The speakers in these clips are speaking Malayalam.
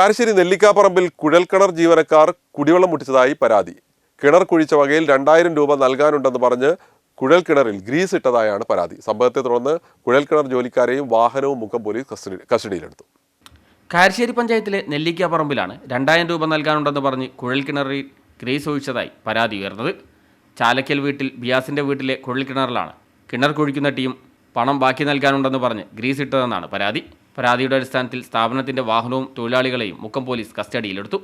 കാരശ്ശേരി നെല്ലിക്കാപ്പറമ്പിൽ കുഴൽക്കിണർ ജീവനക്കാർ കുടിവെള്ളം മുട്ടിച്ചതായി പരാതി. കിണർ കുഴിച്ച വകയിൽ രണ്ടായിരം രൂപ നൽകാനുണ്ടെന്ന് പറഞ്ഞ് കുഴൽക്കിണറിൽ ഗ്രീസ് ഇട്ടതായാണ് പരാതി. സംഭവത്തെ തുടർന്ന് കുഴൽക്കിണർ ജോലിക്കാരെയും വാഹനവും മുഖം പോലീസ് കസ്റ്റഡി കസ്റ്റഡിയിലെടുത്തു. കാരശ്ശേരി പഞ്ചായത്തിലെ നെല്ലിക്കാപ്പറമ്പിലാണ് രണ്ടായിരം രൂപ നൽകാനുണ്ടെന്ന് പറഞ്ഞ് കുഴൽക്കിണറിൽ ഗ്രീസ് ഒഴിച്ചതായി പരാതി ഉയർന്നത്. ചാലക്കൽ വീട്ടിൽ ബിയാസിന്റെ വീട്ടിലെ കുഴൽക്കിണറിലാണ്. കിണർ കുഴിക്കുന്ന ടീം പണം ബാക്കി നൽകാനുണ്ടെന്ന് പറഞ്ഞ് ഗ്രീസ് ഇട്ടതെന്നാണ് പരാതി. പരാതിയുടെ അടിസ്ഥാനത്തിൽ സ്ഥാപനത്തിന്റെ വാഹനവും തൊഴിലാളികളെയും മുക്കം പോലീസ് കസ്റ്റഡിയിലെടുത്തു.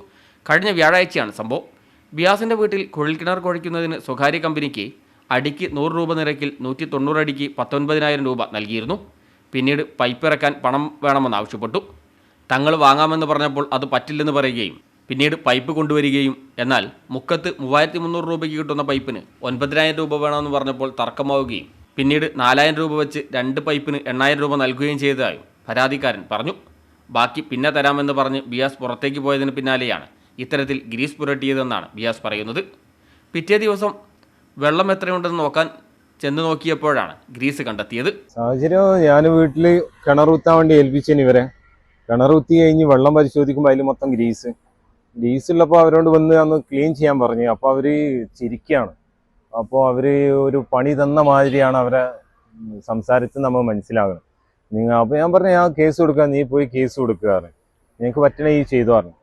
കഴിഞ്ഞ വ്യാഴാഴ്ചയാണ് സംഭവം. ബിയാസിന്റെ വീട്ടിൽ കുഴൽക്കിണർ കുഴയ്ക്കുന്നതിന് സ്വകാര്യ കമ്പനിക്ക് അടിക്ക് നൂറ് രൂപ നിരക്കിൽ നൂറ്റി തൊണ്ണൂറ് അടിക്ക് പത്തൊൻപതിനായിരം രൂപ നൽകിയിരുന്നു. പിന്നീട് പൈപ്പ് ഇറക്കാൻ പണം വേണമെന്ന് ആവശ്യപ്പെട്ടു. തങ്ങൾ വാങ്ങാമെന്ന് പറഞ്ഞപ്പോൾ അത് പറ്റില്ലെന്ന് പറയുകയും പിന്നീട് പൈപ്പ് കൊണ്ടുവരികയും എന്നാൽ മുക്കത്ത് മൂവായിരത്തി മുന്നൂറ് രൂപയ്ക്ക് കിട്ടുന്ന പൈപ്പിന് ഒൻപതിനായിരം രൂപ വേണമെന്ന് പറഞ്ഞപ്പോൾ തർക്കമാവുകയും പിന്നീട് നാലായിരം രൂപ വെച്ച് രണ്ട് പൈപ്പിന് എണ്ണായിരം രൂപ നൽകുകയും ചെയ്തതായും പരാതിക്കാരൻ പറഞ്ഞു. ബാക്കി പിന്നെ തരാമെന്ന് പറഞ്ഞ് ബിയാസ് പുറത്തേക്ക് പോയതിന് പിന്നാലെയാണ് ഇത്തരത്തിൽ ഗ്രീസ് പുരട്ടിയതെന്നാണ് ബിയാസ് പറയുന്നത്. പിറ്റേ ദിവസം വെള്ളം എത്രയുണ്ടെന്ന് നോക്കാൻ ചെന്ന് നോക്കിയപ്പോഴാണ് ഗ്രീസ് കണ്ടെത്തിയത്. സാഹചര്യം ഞാൻ വീട്ടിൽ കിണർ കുത്താൻ വേണ്ടി ഏൽപ്പിച്ചതിന് ഇവരെ. കിണർ കുത്തി കഴിഞ്ഞ് വെള്ളം പരിശോധിക്കുമ്പോൾ അതിൽ മൊത്തം ഗ്രീസ്. ഗ്രീസ് ഉള്ളപ്പോൾ അവരോട് വന്ന് അന്ന് ക്ലീൻ ചെയ്യാൻ പറഞ്ഞു. അപ്പോൾ അവർ ചിരിക്കുകയാണ് അപ്പോൾ അവർ ഒരു പണി തന്ന മാതിരിയാണ് അവരെ സംസാരത്തിൽ നമ്മൾ മനസ്സിലാകുന്നത് നിങ്ങൾ അപ്പോൾ ഞാൻ പറഞ്ഞു ഞാൻ കേസ് കൊടുക്കാം നീ പോയി കേസ് കൊടുക്കുക നിങ്ങൾക്ക് പറ്റണ ഈ ചെയ്തു പറഞ്ഞു.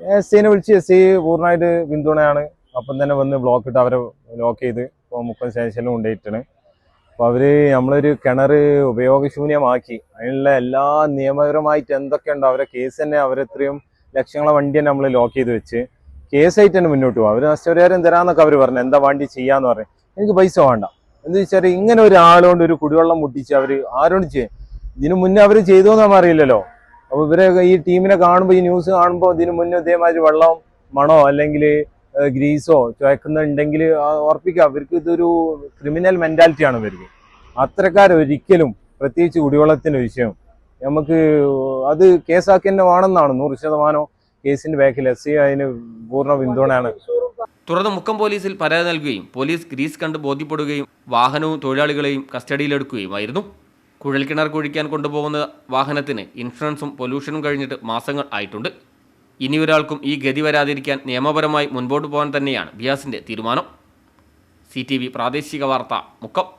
എസ് ഐനെ വിളിച്ച് എസ് ഐ പൂർണമായിട്ട് പിന്തുണയാണ്. അപ്പം തന്നെ വന്ന് ബ്ലോക്ക് ഇട്ട് അവരെ ലോക്ക് ചെയ്ത് ഇപ്പോൾ മുപ്പത് ശേഷം കൊണ്ടുപോയിട്ടാണ്. അപ്പോൾ അവർ നമ്മളൊരു കിണർ ഉപയോഗശൂന്യമാക്കി. അതിനുള്ള എല്ലാ നിയമപരമായിട്ട് എന്തൊക്കെയുണ്ടോ അവരെ കേസ് തന്നെ അവരെത്രയും ലക്ഷങ്ങളെ വണ്ടി തന്നെ നമ്മൾ ലോക്ക് ചെയ്ത് വെച്ച് കേസായിട്ട് തന്നെ മുന്നോട്ട് പോകും അവർ നഷ്ടപരിഹാരം തരാമെന്നൊക്കെ അവർ പറഞ്ഞു. എന്താ വണ്ടി ചെയ്യാന്ന് പറഞ്ഞു. എനിക്ക് പൈസ വേണ്ട. എന്ന് വെച്ചാൽ ഇങ്ങനെ ഒരാളുകൊണ്ട് ഒരു കുടിവെള്ളം മുട്ടിച്ച് അവർ ആരോട് ഇതിനു മുന്നേ അവർ ചെയ്തോന്ന് നമ്മൾ അറിയില്ലല്ലോ. അപ്പൊ ഇവരെ ഈ ടീമിനെ കാണുമ്പോൾ ഈ ന്യൂസ് കാണുമ്പോൾ ഇതിനു മുന്നേ ഇതേമാതിരി വെള്ളം മണോ അല്ലെങ്കിൽ ഗ്രീസോ ചുവക്കുന്നുണ്ടെങ്കിൽ ഉറപ്പിക്കുക. അവർക്ക് ഇതൊരു ക്രിമിനൽ മെന്റാലിറ്റിയാണ് ഇവർക്ക്. അത്തരക്കാരൊരിക്കലും പ്രത്യേകിച്ച് കുടിവെള്ളത്തിന്റെ വിഷയം. നമുക്ക് അത് കേസാക്കി തന്നെ വേണമെന്നാണ്. നൂറ് ശതമാനം കേസിന്റെ ബാക്കിൽ എസ് സി അതിന് പൂർണ പിന്തുണയാണ്. തുടർന്ന് മുക്കം പോലീസിൽ പരാതി നൽകുകയും പോലീസ് ഗ്രീസ് കണ്ട് ബോധ്യപ്പെടുകയും വാഹനവും തൊഴിലാളികളെയും കസ്റ്റഡിയിലെടുക്കുകയുമായിരുന്നു. കുഴൽക്കിണർ കുഴിക്കാൻ കൊണ്ടുപോകുന്ന വാഹനത്തിന് ഇൻഷുറൻസും പൊല്യൂഷനും കഴിഞ്ഞിട്ട് മാസങ്ങൾ ആയിട്ടുണ്ട്. ഇനി ഒരാൾക്കും ഈ ഗതി വരാതിരിക്കാൻ നിയമപരമായി മുൻപോട്ട് പോകാൻ തന്നെയാണ് ബിയാസിന്റെ തീരുമാനം. സി പ്രാദേശിക വാർത്ത മുക്കം.